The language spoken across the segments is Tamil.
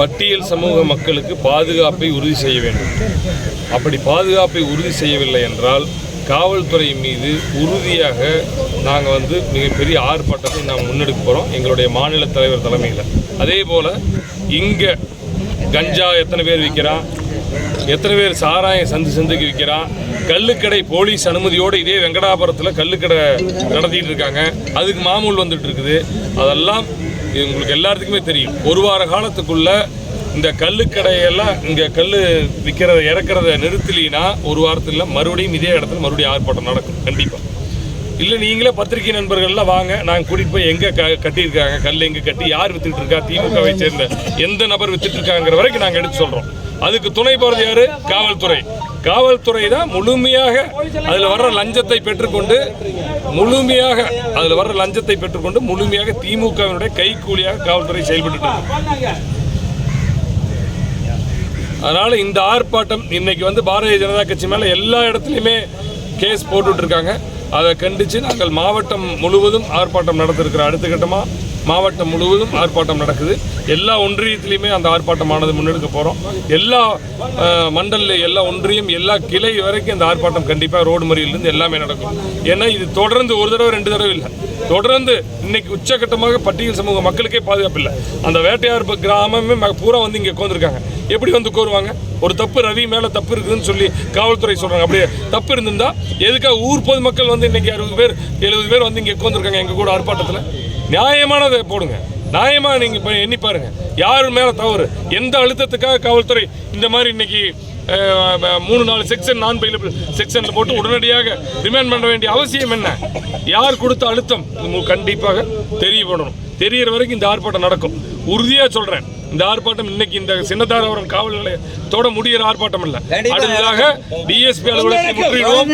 பட்டியல் சமூக மக்களுக்கு பாதுகாப்பை உறுதி செய்ய வேண்டும். அப்படி பாதுகாப்பை உறுதி செய்யவில்லை என்றால் காவல்துறை மீது உறுதியாக நாங்கள் வந்து மிகப்பெரிய ஆர்ப்பாட்டத்தை நாம் முன்னெடுக்க போகிறோம் எங்களுடைய மாநில தலைவர் தலைமையில். அதே போல் இங்கே கஞ்சா எத்தனை பேர் விற்கிறான் எத்தனை பேர் சாராயம் சந்து சந்துக்கு விற்கிறான்? கல்லுக்கடை போலீஸ் அனுமதியோடு இதே வெங்கடாபுரத்தில் கல்லுக்கடை நடத்திட்டு இருக்காங்க. அதுக்கு மாமூல் வந்துட்டு இருக்குது. அதெல்லாம் இது உங்களுக்கு எல்லாத்துக்குமே தெரியும். ஒரு வார காலத்துக்குள்ள இந்த கல்லுக்கடையெல்லாம் இங்கே கல் விற்கிறத இறக்கிறத நிறுத்தலினா ஒரு வாரத்தில் மறுபடியும் இதே இடத்துல மறுபடியும் ஆர்ப்பாட்டம் நடக்கும். கண்டிப்பாக இல்லை நீங்களே பத்திரிகை நண்பர்கள்லாம் வாங்க. நாங்கள் கூட்டிகிட்டு போய் எங்கே க கட்டியிருக்காங்க? கல் எங்கே கட்டி யார் விற்றுட்டு இருக்கா? திமுகவை சேர்ந்த எந்த நபர் விற்றுட்டு இருக்காங்கிற வரைக்கும் நாங்கள் எடுத்து சொல்கிறோம் அதுக்கு துணை போகிறது யாரு? காவல்துறை. காவல்துறை தான் முழுமையாக அதில் வர்ற லஞ்சத்தை பெற்றுக்கொண்டு முழுமையாக அதில் வர்ற லஞ்சத்தை பெற்றுக்கொண்டு முழுமையாக திமுகவினுடைய கைக்கூலியாக காவல்துறை செயல்பட்டு அதனால் இந்த ஆர்ப்பாட்டம் இன்னைக்கு வந்து பாரதிய ஜனதா கட்சி மேலே எல்லா இடத்துலையுமே கேஸ் போட்டுட்ருக்காங்க அதை கண்டித்து நாங்கள் மாவட்டம் முழுவதும் ஆர்ப்பாட்டம் நடத்திருக்கிறோம் அடுத்த கட்டமாக மாவட்டம் முழுவதும் ஆர்ப்பாட்டம் நடக்குது. எல்லா ஒன்றியத்திலையுமே அந்த ஆர்ப்பாட்டமானது முன்னெடுக்க போகிறோம் எல்லா மண்டலில் மண்டல எல்லா ஒன்றியம் எல்லா கிளை வரைக்கும் இந்த ஆர்ப்பாட்டம் கண்டிப்பாக ரோடு மறியலிருந்து எல்லாமே நடக்கும். ஏன்னா இது தொடர்ந்து ஒரு தடவை ரெண்டு தடவை இல்லை. தொடர்ந்து இன்னைக்கு உச்சகட்டமாக பட்டியல் சமூக மக்களுக்கே பாதுகாப்பு இல்லை. அந்த வேட்டையார் கிராமமே ம- பூரா வந்து இங்கே உட்காந்துருக்காங்க எப்படி வந்து கோருவாங்க ஒரு தப்பு ரவி மேலே தப்பு இருக்குதுன்னு சொல்லி காவல்துறை சொல்கிறாங்க அப்படியே தப்பு இருந்திருந்தா எதுக்காக ஊர் பொதுமக்கள் வந்து இன்னைக்கு அறுபது பேர் எழுபது பேர் வந்து இங்கே உட்காந்துருக்காங்க எங்கள் கூட ஆர்ப்பாட்டத்தில்? நியாயமானதை போடுங்க. நியாயமாக நீங்கள் இப்போ எண்ணி பாருங்கள் யார் மேலே தவறு? எந்த அழுத்தத்துக்காக காவல்துறை இந்த மாதிரி இன்னைக்கு மூணு நாலு செக்ஷன் நான் பெயிலபிள் செக்ஷனில் போட்டு உடனடியாக ரிமாண்ட் பண்ண வேண்டிய அவசியம் என்ன? யார் கொடுத்த அழுத்தம்? இது கண்டிப்பாக தெரியப்படணும் தெரியற வரைக்கும் இந்த ஆர்ப்பாட்டம் நடக்கும். உறுதியாக சொல்கிறேன் இந்த ஆர்ப்பாட்டம் இன்னைக்கு இந்த சின்னதாரவரம் காவல் நிலையத்தோட முடியிற ஆர்ப்பாட்டம் இல்ல அடுத்ததாக டிஎஸ்பி அலுவலகத்தை முற்றிடுவோம்.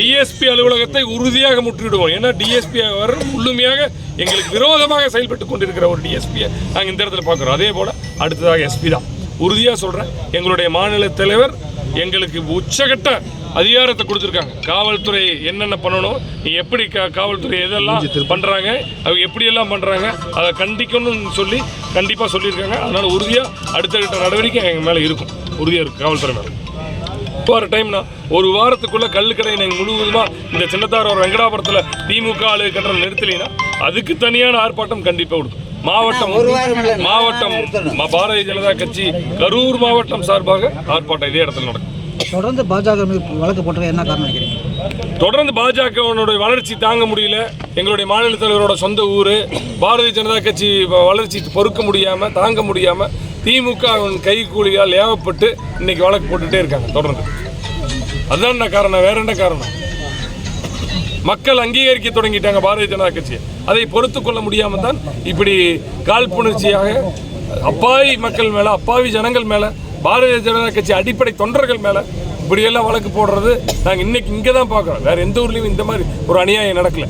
டிஎஸ்பி அலுவலகத்தை உறுதியாக முற்றிடுவோம். ஏன்னா டிஎஸ்பி அவர் முழுமையாக எங்களுக்கு விரோதமாக செயல்பட்டு கொண்டிருக்கிற ஒரு டிஎஸ்பியை நாங்கள் இந்த இடத்துல பார்க்குறோம். அதே போல் அடுத்ததாக எஸ்பி தான். உறுதியாக சொல்கிறேன் எங்களுடைய மாநில தலைவர் எங்களுக்கு உச்சகட்ட அதிகாரத்தை கொடுத்துருக்காங்க. காவல்துறை என்னென்ன பண்ணணும் நீ எப்படி கா- காவல்துறை எதெல்லாம் பண்ணுறாங்க அவங்க எப்படியெல்லாம் பண்ணுறாங்க அதை கண்டிக்கணும்னு சொல்லி கண்டிப்பாக சொல்லியிருக்காங்க. அதனால் உறுதியாக அடுத்தடுத்த நடவடிக்கை எங்கள் மேலே இருக்கும். உறுதியாக இருக்குது காவல்துறை மேலே. வார டைம்னா ஒரு வாரத்துக்குள்ள கல்லுக்கடை நீங்கள் முழுவதுமாக இந்த சின்னத்தார் வெங்கடாபுரத்தில் திமுக ஆளு கட்டுற நிறுத்தலைன்னா அதுக்கு தனியான ஆர்ப்பாட்டம் கண்டிப்பாக கொடுக்கும். மாவட்டம் மாவட்டம் பாரதிய ஜனதா கட்சி கரூர் மாவட்டம் சார்பாக ஆர்ப்பாட்டம் இதே இடத்துல நடக்கும். தொடர்ந்து பாஜக மீது வழக்கு போட்டது என்ன காரணம் நினைக்கிறீங்க? தொடர்ந்து பாஜகவனுடைய வளர்ச்சி தாங்க முடியல. எங்களுடைய மாநில தலைவரோட சொந்த ஊர் பாரதிய ஜனதா கட்சி வளர்ச்சி பொறுக்க முடியாமல் தாங்க முடியாமல் திமுக அவன் கைகூலியால் ஏவப்பட்டு இன்னைக்கு வழக்கு போட்டுகிட்டே இருக்காங்க தொடர்ந்து. அதுதான் என்ன காரணம்? வேற என்ன காரணம்? மக்கள் அங்கீகரிக்க தொடங்கிட்டாங்க பாரதிய ஜனதா கட்சியை. அதை பொறுத்து கொள்ள முடியாமல் தான் இப்படி காழ்ப்புணர்ச்சியாக அப்பாவி மக்கள் மேலே அப்பாவி ஜனங்கள் மேலே பாரதிய ஜனதா கட்சி அடிப்படை தொண்டர்கள் மேல இப்படியெல்லாம் வழக்கு போடுறது நாங்கள் இன்னைக்கு இங்கே தான் பார்க்குறோம். வேற எந்த ஊர்லேயும் இந்த மாதிரி ஒரு அநியாயம் நடக்கல.